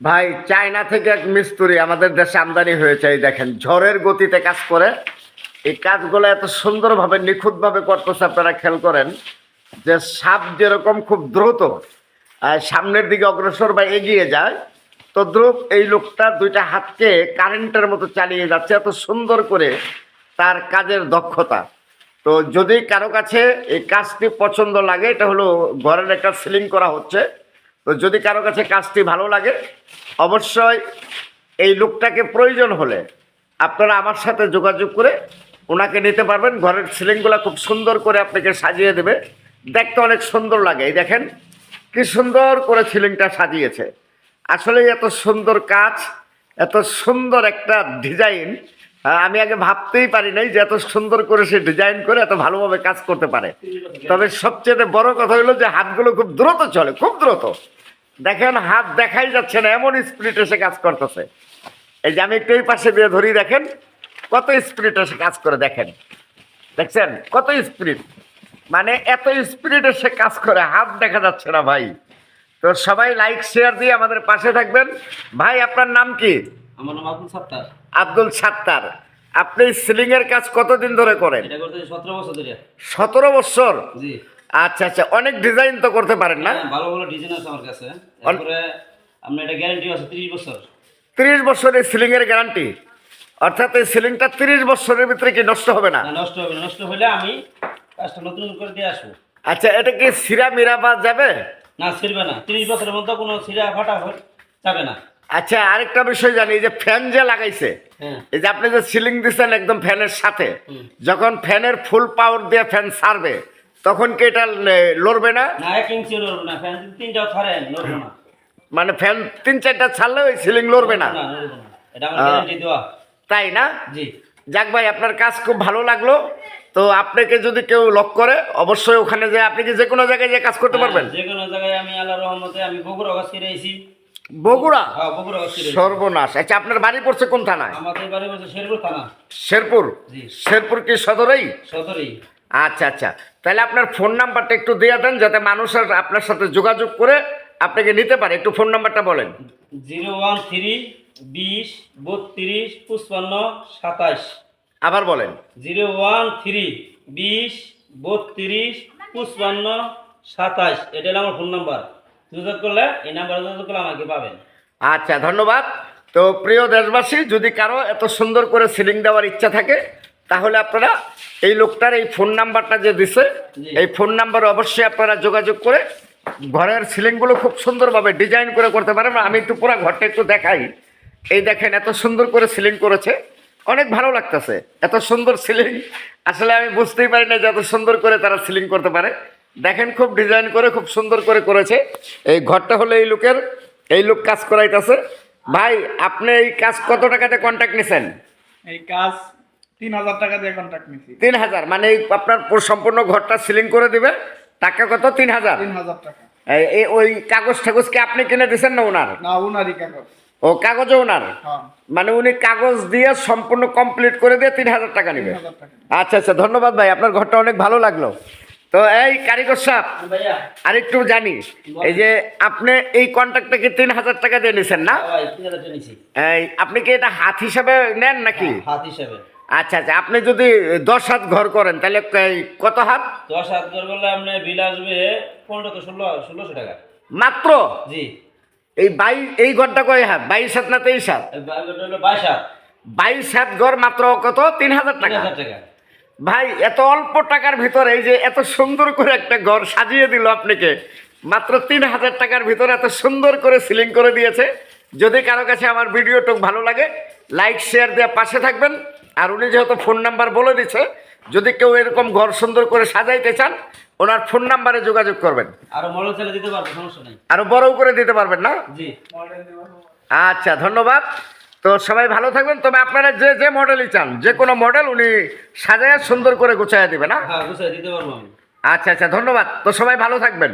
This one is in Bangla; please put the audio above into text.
ভাই, চায়না থেকে এক মিস্ত্রি আমাদের দেশে আমদানি হয়েছে, এই দেখেন, ঝড়ের গতিতে কাজ করে। এই কাজগুলো এত সুন্দরভাবে, নিখুঁতভাবে করতেছে, আপনারা খেয়াল করেন, যে সাপ যেরকম খুব দ্রুত সামনের দিকে অগ্রসর বা এগিয়ে যায় তো দ্রুত এই লোকটা দুইটা হাতকে কারেন্টের মতো চালিয়ে যাচ্ছে, এত সুন্দর করে তার কাজের দক্ষতা। তো যদি কারও কাছে এই কাজটি পছন্দ লাগে, এটা হলো ঘরের একটা সিলিং করা হচ্ছে। তো যদি কারও কাছে কাজটি ভালো লাগে, অবশ্যই এই লোকটাকে প্রয়োজন হলে আপনারা আমার সাথে যোগাযোগ করে ওনাকে নিতে পারবেন। ঘরের সিলিংগুলো খুব সুন্দর করে আপনাকে সাজিয়ে দেবে। দেখতে অনেক সুন্দর লাগে। এই দেখেন, কি সুন্দর করে সিলিংটা সাজিয়েছে। আসলে এত সুন্দর কাজ, এত সুন্দর একটা ডিজাইন। আমি আগে ভাবতেই পারি নাই যে এত সুন্দর করে সে ডিজাইন করে এত ভালোভাবে কাজ করতে পারে। তবে সবচেয়ে বড় কথা হলো যে হাতগুলো খুব দ্রুত চলে, খুব দ্রুত। দেখেন হাত দেখাই যাচ্ছে না এমন স্পিড এসে কাজ করতেছে। এই যে আমি একটু এই পাশে দিয়ে ধরি দেখেন কত স্পিড এসে কাজ করে দেখেন। দেখছেন? কত স্পিড মানে এত স্পিড এসে কাজ করে হাত দেখা যাচ্ছে না ভাই। তো সবাই লাইক শেয়ার দিয়ে আমাদের পাশে থাকবেন। ভাই আপনার নাম কি? আমার নাম আব্দুল সাত্তার। আব্দুল সাত্তার। আপনি সিলিং এর কাজ কতদিন ধরে করেন? সতেরো বছর ধরে। সতেরো বছর? জি। আচ্ছা আচ্ছা অনেক ডিজাইন তো করতে পারেন না? হ্যাঁ, ভালো ভালো ডিজাইন আছে আমার কাছে। তারপরে আপনার এটা গ্যারান্টি আছে তিরিশ বছর। তিরিশ বছরের সিলিং এর গ্যারান্টি অর্থাৎ এই সিলিংটা তিরিশ বছরের ভিতরে কি নষ্ট হবে না? নষ্ট হবে নষ্ট হলে আমি কাজটা নতুন করে দিয়ে আসব। আচ্ছা এটা কি সিরা মিরা বা যাবে? না ছিড়বে না। তিরিশ বছরের মধ্যে কোনো ছিঁড়া ফাটা হয় যাবে না। আচ্ছা আরেকটা বিষয় জানি এই যে ফ্যান যে লাগাইছে হ্যাঁ। এই যে আপনি যে সিলিং দিচ্ছেন একদম ফ্যানের সাথে যখন ফ্যানের ফুল পাওয়ার দিয়ে ফ্যান ছাড়বে তখন কি এটা লড়বে না? মানে ফ্যান তিন চারটা ছাড়লে ওই সিলিং লড়বে না? তাই না? যাক ভাই আপনার কাজ খুব ভালো লাগল। তো আপনাকে যদি কেউ লক করে অবশ্যই ওখানে যে আপনি কি যে কোনো জায়গায় যে কাজ করতে পারবেন হ্যাঁ, যে কোনো জায়গায় আমি আল্লাহ রহমতে আমি বগুড়া বগুড়া? হ্যাঁ সর্বনাশ। আচ্ছা আপনার বাড়ি পড়ছে কোন থানায়? আমাদের বাড়ি শেরপুর থানা। শেরপুর? জি। শেরপুর কি সদরেই? সদরেই। আচ্ছা আচ্ছা। তাহলে আপনার ফোন নাম্বারটা একটু দিয়ে দেন যাতে মানুষ আপনার সাথে যোগাযোগ করে আপনাকে নিতে পারে। একটু ফোন নাম্বারটা বলেন। জিরো ওয়ান থ্রি বিশ বত্রিশ পঁচপান্ন সাতাশ। আবার বলেন। জিরো ওয়ান থ্রি বিশ বত্রিশ পঁচপান্ন সাতাশ। এটা হলো আমার ফোন নাম্বার। যোগাযোগ করলে এই নাম্বারে যোগাযোগ করলে আমাকে পাবেন। আচ্ছা ধন্যবাদ। তো প্রিয় দেশবাসী যদি কারও এত সুন্দর করে সিলিং দেওয়ার ইচ্ছা থাকে তাহলে আপনারা এই লোকটার এই ফোন নাম্বারটা যে দিছে এই ফোন নাম্বার অবশ্যই আপনারা যোগাযোগ করে ঘরের সিলিংগুলো খুব সুন্দরভাবে ডিজাইন করে করতে পারেন। আমি একটু পুরো ঘরটা একটু দেখাই। এই দেখেন এত সুন্দর করে সিলিং করেছে। অনেক ভালো লাগতেছে। এত সুন্দর সিলিং আসলে আমি বুঝতেই পারি না যে এত সুন্দর করে তারা সিলিং করতে পারে। দেখেন খুব ডিজাইন করে খুব সুন্দর করে করেছে। এই ঘরটা হলো এই লোকের এই লোক কাজ করাইতেছে। ভাই আপনি এই কাজ কত টাকাতে কন্ট্যাক্ট নিছেন? এই কাজ তিন হাজার টাকা দিয়ে কন্ট্রাক্ট নিছি। তিন হাজার মানে আপনার সম্পূর্ণ ঘরটা সিলিং করে দিবে? টাকা কত? তিন হাজার? তিন হাজার টাকা। এই- ওই কাগজ ঠাগজ কি আপনি কিনে দিচ্ছেন না ওনার না কাগজ। ও কাগজও ওনার হ্যাঁ। মানে উনি কাগজ দিয়ে সম্পূর্ণ কমপ্লিট করে দিয়ে তিন হাজার টাকা নেবে। আচ্ছা আচ্ছা ধন্যবাদ ভাই আপনার ঘরটা অনেক ভালো লাগল। তো এই কারিগর সাহেব ভাইয়া। আরেকটু জানি এই যে আপনি এই কন্ট্রাক্টটা কি তিন হাজার টাকা দিয়ে নিছেন না? এই আপনি কি এটা হাত হিসাবে নেন নাকি? হাত হিসাবে। আচ্ছা আচ্ছা আপনি যদি দশ হাত ঘর করেন তাহলে কত হাত? দশ হাত করে বললে আপনার বিল আসবে পনেরো তো ষোলো ষোলোশো টাকা। মাত্র? জি। এই বাইশ এই ঘরটা কয় হাত? বাইশ হাত না তেইশ হাত? বাইশ হাত। বাইশ হাত ঘর মাত্র কত? তিন হাজার টাকা। টাকা। ভাই এত অল্প টাকার ভিতরে এই যে এত সুন্দর করে একটা ঘর সাজিয়ে দিল আপনাকে মাত্র তিন হাজার টাকার ভিতরে এত সুন্দর করে সিলিং করে দিয়েছে। যদি কারও কাছে আমার ভিডিওটা ভালো লাগে লাইক শেয়ার দিয়ে পাশে থাকবেন। আর উনি যেহেতু ফোন নাম্বার বলে দিচ্ছে যদি কেউ এরকম ঘর সুন্দর করে সাজাইতে চান ওনার ফোন নাম্বারে যোগাযোগ করবেন। আরও বড় চালে দিতে পারব সমস্যা নেই। আরও বড়ও করে দিতে পারবেন না? জি। আচ্ছা ধন্যবাদ। তো সবাই ভালো থাকবেন। তবে আপনারা যে যে মডেলই চান যে কোনো মডেল উনি সাজায় সুন্দর করে গুছাইয়া দিবে না? হ্যাঁ আচ্ছা আচ্ছা ধন্যবাদ। তো সবাই ভালো থাকবেন।